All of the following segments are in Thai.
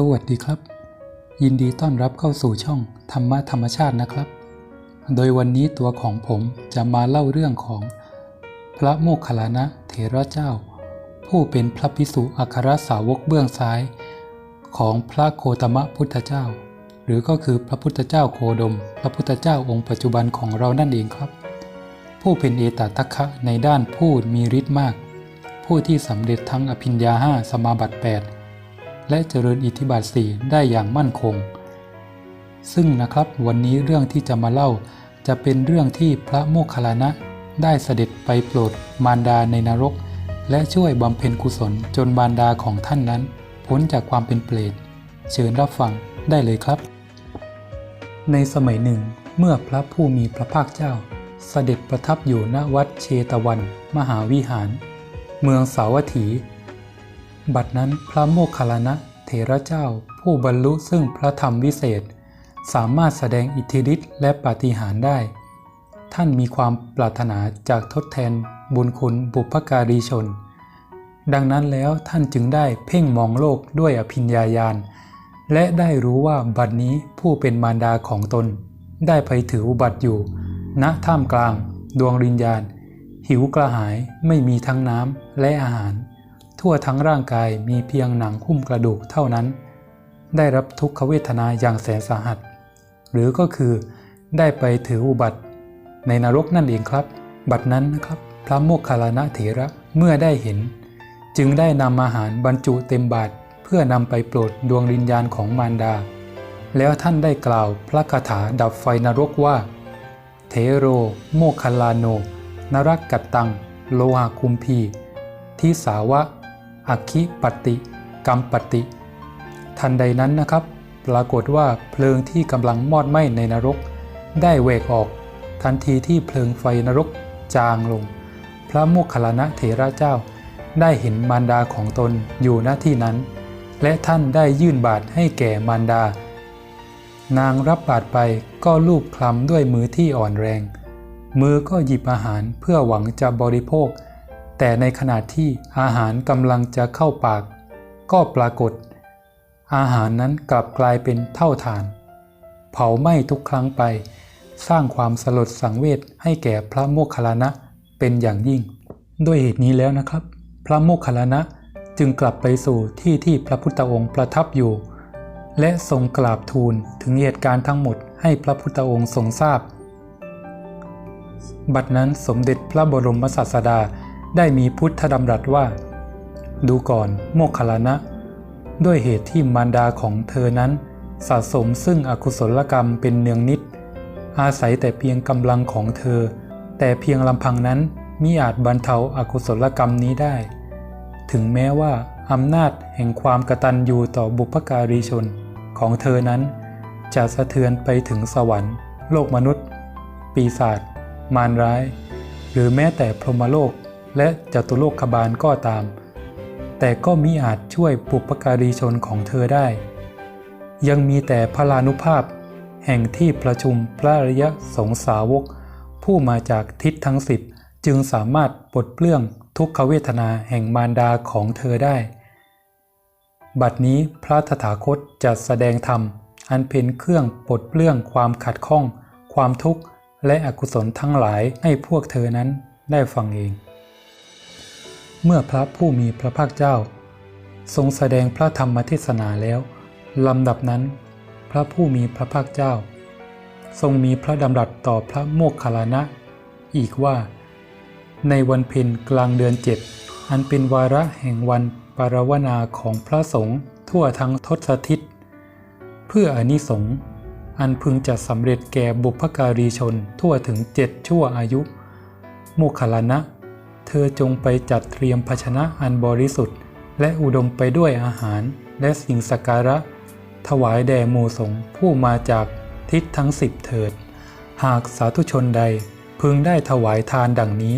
สวัสดีครับ ยินดีต้อนรับเข้าสู่ช่องธรรมะธรรมชาตินะครับ โดยวันนี้ตัวของผมจะมาเล่าเรื่องของ พระโมคคัลลานะเถระเจ้า ผู้เป็นพระพิสุอัครสาวกเบื้องซ้าย ของพระโคตมะพุทธเจ้า หรือก็คือพระพุทธเจ้าโคดม พระพุทธเจ้าองค์ปัจจุบันของเรานั่นเองครับ ผู้เป็นเอตตัคคะในด้านพูดมีฤทธิ์มาก ผู้ที่สำเร็จทั้งอภิญญาห้าสมาบัติ8 และเจริญอิทธิบาทสี่ได้อย่างมั่นคง ซึ่งนะครับวันนี้เรื่องที่จะมาเล่าจะเป็นเรื่องที่พระโมคคัลลานะได้เสด็จไปโปรดมารดาในนรก และช่วยบำเพ็ญกุศลจนมารดาของท่านนั้น พ้นจากความเป็นเปรตเชิญรับฟังได้เลยครับ ในสมัยหนึ่ง เมื่อพระผู้มีพระภาคเจ้า เสด็จประทับอยู่ณวัดเชตวัน มหาวิหาร เมืองสาวัตถี บัดนั้นพระโมคคัลลานะเถระเจ้าผู้บรรลุซึ่งพระธรรมวิเศษ สามารถแสดงอิทธิฤทธิ์และปาฏิหาริย์ได้ ท่านมีความปรารถนาจากทดแทนบุญคุณบุพการีชน ดังนั้นแล้วท่านจึงได้เพ่งมองโลกด้วยอภิญญาญาณ และได้รู้ว่าบัดนี้ผู้เป็นมารดาของตน ได้ไปถืออุบัติอยู่ ณท่ามกลาง ดวงริญญาณ หิวกระหายไม่มีทั้งน้ำและอาหาร ทั่วทั้งร่างกายมีเพียงหนังหุ้มกระดูกเท่านั้น ได้รับทุกขเวทนาอย่างแสนสาหัส หรือก็คือได้ไปถืออุบัติ ในนรกนั่นเองครับ บัดนั้นนะครับพระโมคคัลลานะเถระเมื่อได้เห็น จึงได้นำอาหารบรรจุเต็มบาตรเพื่อนำไปโปรดดวงวิญญาณของมารดา แล้วท่านได้กล่าวพระคาถาดับไฟนรกว่า เทโร โมคคัลลาโน นรักกัตตัง โลหะคุมพีทิสาวะ อัคคิปติกัมปติ ทันใดนั้นนะครับ ปรากฏว่าเพลิงที่กำลังมอดไหม้ในนรก ได้เวกออก ทันทีที่เพลิงไฟนรกจางลง พระโมคคัลลานะเถระเจ้า ได้เห็นมารดาของตนอยู่หน้าที่นั้น และท่านได้ยื่นบาตรให้แก่มารดา นางรับบาตรไปก็ลูบคลำด้วยมือที่อ่อนแรง มือก็หยิบอาหารเพื่อหวังจะบริโภค แต่ในขณะที่อาหารกำลังจะเข้าปาก ก็ปรากฏ อาหารนั้นกลับกลายเป็นเท่าฐาน เผาไหม้ทุกครั้งไป สร้างความสลดสังเวชให้แก่พระโมคคัลลานะเป็นอย่างยิ่ง ด้วยเหตุนี้แล้วนะครับ พระโมคคัลลานะจึงกลับไปสู่ที่ที่พระพุทธองค์ประทับอยู่ และทรงกราบทูลถึงเหตุการณ์ทั้งหมดให้พระพุทธองค์ทรงทราบ บัดนั้นสมเด็จพระบรมศาสดา ได้มีพุทธดำรัสว่า ดูก่อนโมคคลลานะ ด้วยเหตุที่มารดาของเธอนั้น สะสมซึ่งอกุศลกรรมเป็นเนืองนิด อาศัยแต่เพียงกำลังของเธอ แต่เพียงลำพังนั้นมิอาจบรรเทาอากุศลกรรมนี้ได้ ถึงแม้ว่าอำนาจแห่งความกตัญญูต่อบุพการีชนของเธอนั้น จะสะเทือนไปถึงสวรรค์ โลกมนุษย์ ปีศาจมารร้าย หรือแม้แต่พรหมโลก และจตุโลกบาลก็ตาม แต่ก็มิอาจช่วยปุปการีชนของเธอได้ ยังมีแต่พลานุภาพ แห่งที่ประชุมพระอริยสงสาวก ผู้มาจากทิศทั้งสิบจึงสามารถปลดเปลื้องทุกขเวทนาแห่งมารดาของเธอได้ บัดนี้พระตถาคตจะแสดงธรรม อันเป็นเครื่องปลดเปลื้องความขัดข้อง ความทุกข์และอกุศลทั้งหลายให้พวกเธอนั้นได้ฟังเอง เมื่อพระผู้มีพระภาคเจ้า ทรงแสดงพระธรรมเทศนาแล้วลำดับนั้น พระผู้มีพระภาคเจ้า ทรงมีพระดำรัสต่อพระโมคคัลลานะ อีกว่า ในวันเพ็ญกลางเดือนเจ็ดอันเป็นวาระแห่งวันปารวนาของพระสงฆ์ทั่วทั้งทศทิศ เพื่ออานิสงส์อันพึงจะสำเร็จแก่บุพการีชนทั่วถึงเจ็ดชั่วอายุ โมคคัลลานะ เธอจงไปจัดเตรียมภาชนะอันบริสุทธิ์ และอุดมไปด้วยอาหารและสิ่งสักการะ ถวายแด่หมู่สงฆ์ผู้มาจากทิศทั้งสิบเถิด หากสาธุชนใดพึงได้ถวายทานดังนี้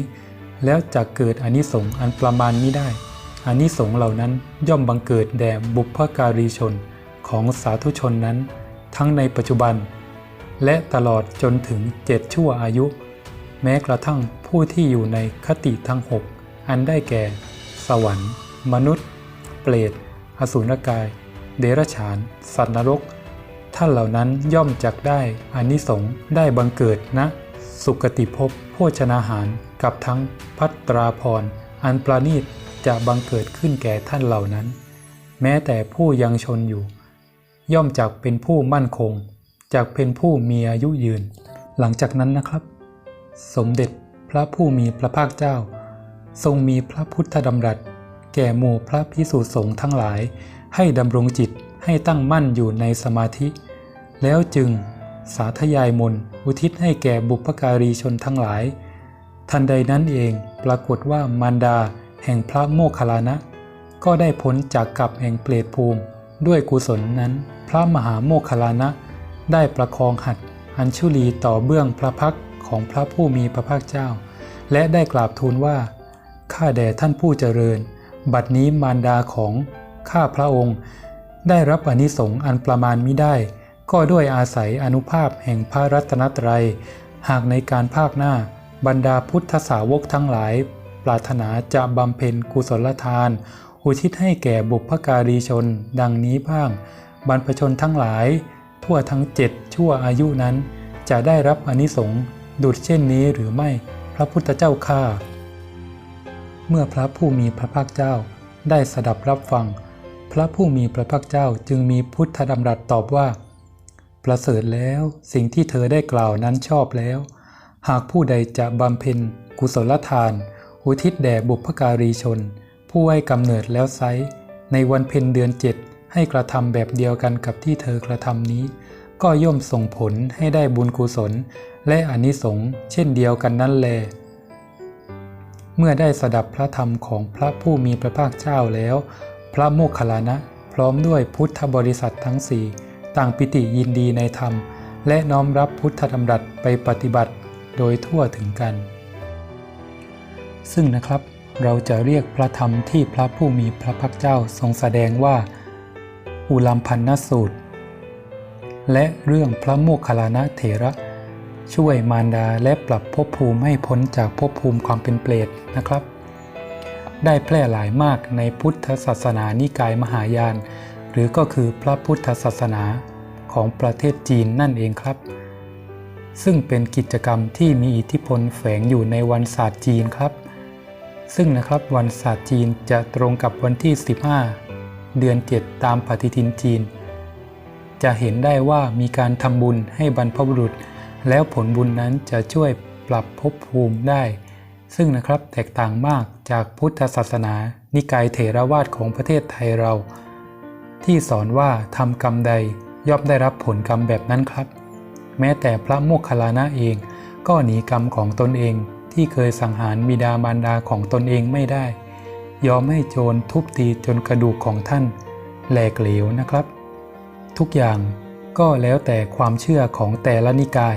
แล้วจะเกิดอนิสงส์อันประมาณนี้ได้อนิสงส์เหล่านั้นย่อมบังเกิดแด่บุพการีชนของสาธุชนนั้น ทั้งในปัจจุบัน และตลอดจนถึงเจ็ดชั่วอายุ แม้กระทั่งผู้ที่อยู่ในคติทั้งหกอันได้แก่ สวรรค์ มนุษย์ เปรต อสุรกาย เดรัจฉาน สัตว์นรก ท่านเหล่านั้นย่อมจักได้อานิสงส์ได้บังเกิดณสุคติภพโภชนาหารกับทั้งพัตราพรอันประณีตจะบังเกิดขึ้นแก่ท่านเหล่านั้น แม้แต่ผู้ยังชนอยู่ ย่อมจักเป็นผู้มั่นคงจักเป็นผู้มีอายุยืน หลังจากนั้นนะครับ สมเด็จพระผู้มีพระภาคเจ้า ทรงมีพระพุทธดำรัส แก่หมู่พระพิสุสงฆ์ทั้งหลาย ให้ดำรงจิตให้ตั้งมั่นอยู่ในสมาธิ แล้วจึงสาธยายมนอุทิศให้แก่บุพการีชนทั้งหลาย ทันใดนั้นเองปรากฏว่ามารดาแห่งพระโมคคัลลานะ ก็ได้พ้นจากกับแห่งเปรตภูมิ ด้วยกุศลนั้น พระมหาโมคคัลลานะ ได้ประคองหัดอัญชุลีต่อเบื้องพระพักตร์ ของพระผู้มีพระภาคเจ้า และได้กราบทูลว่า ข้าแด่ท่านผู้เจริญ บัดนี้มารดาของข้าพระองค์ ได้รับอนิสงส์อันประมาณมิได้ ก็ด้วยอาศัยอนุภาพแห่งพระรัตนตรัย หากในการภาคหน้า บรรดาพุทธสาวกทั้งหลาย ปรารถนาจะบำเพ็ญกุศลทาน อุทิศให้แก่บุพการีชน ดังนี้บ้าง บรรพชนทั้งหลาย ทั่วทั้งเจ็ดชั่วอายุนั้นจะได้รับอนิสงส์ ดุจเช่นนี้หรือไม่พระพุทธเจ้าข้าเมื่อพระผู้มีพระภาคเจ้าได้สดับรับฟัง พระผู้มีพระภาคเจ้าจึงมีพุทธดำรัสตอบว่า ประเสริฐแล้วสิ่งที่เธอได้กล่าวนั้นชอบแล้ว หากผู้ใดจะบำเพ็ญกุศลทาน อุทิศแด่บุพการีชน ผู้ให้กำเนิดแล้วไซในวันเพ็ญเดือนเจ็ดให้กระทำแบบเดียวกันกับที่เธอกระทำนี้ ก็ย่อมส่งผลให้ได้บุญกุศล และอนิสงส์เช่นเดียวกันนั่นแล เมื่อได้สดับพระธรรมของพระผู้มีพระภาคเจ้าแล้ว พระโมคคัลลานะ พร้อมด้วยพุทธบริษัททั้งสี่ต่างปิติยินดีในธรรม และน้อมรับพุทธดำรัสไปปฏิบัติโดยทั่วถึงกัน ซึ่งนะครับเราจะเรียกพระธรรมที่พระผู้มีพระภาคเจ้าทรงแสดงว่า อุลัมพันนสูตร และเรื่องพระโมคคัลลานะเถระ ช่วยมารดาและปรับภพภูมิให้พ้นจากภพภูมิความเป็นเปรตนะครับ ได้แพร่หลายมากในพุทธศาสนานิกายมหายาน หรือก็คือพระพุทธศาสนาของประเทศจีนนั่นเองครับ ซึ่งเป็นกิจกรรมที่มีอิทธิพลแฝงอยู่ในวันศาสตร์จีนครับ ซึ่งนะครับวันศาสตร์จีนจะตรงกับวันที่ 15 เดือน 7 ตามปฏิทินจีน จะเห็นได้ว่ามีการทำบุญให้บรรพบุรุษ แล้วผลบุญนั้นจะช่วยปรับภพภูมิได้ ซึ่งนะครับแตกต่างมากจากพุทธศาสนา นิกายเถรวาทของประเทศไทยเรา ที่สอนว่าทำกรรมใดย่อมได้รับผลกรรมแบบนั้นครับ แม้แต่พระโมคคัลลานะเอง ก็หนีกรรมของตนเองที่เคยสังหารบิดามารดาของตนเองไม่ได้ ยอมให้โจรทุบตีจนกระดูกของท่านแหลกเหลวนะครับ ทุกอย่าง ก็แล้วแต่ความเชื่อของแต่ละนิกาย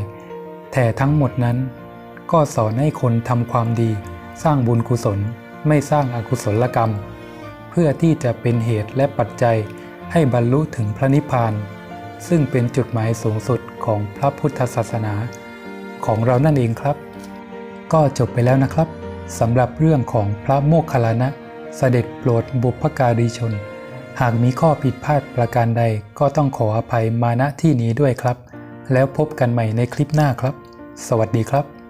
แต่ทั้งหมดนั้น ก็สอนให้คนทำความดี สร้างบุญกุศล ไม่สร้างอากุศลกรรม เพื่อที่จะเป็นเหตุและปัจจัยให้บรรลุถึงพระนิพพาน ซึ่งเป็นจุดหมายสูงสุดของพระพุทธศาสนา ของเรานั่นเองครับ ก็จบไปแล้วนะครับสำหรับเรื่องของพระโมคคัลลานะ เสด็จโปรดบุพการีชน หากมีข้อผิดพลาดประการใดก็ต้องขออภัยมาณที่นี้ด้วยครับ แล้วพบกันใหม่ในคลิปหน้าครับ สวัสดีครับ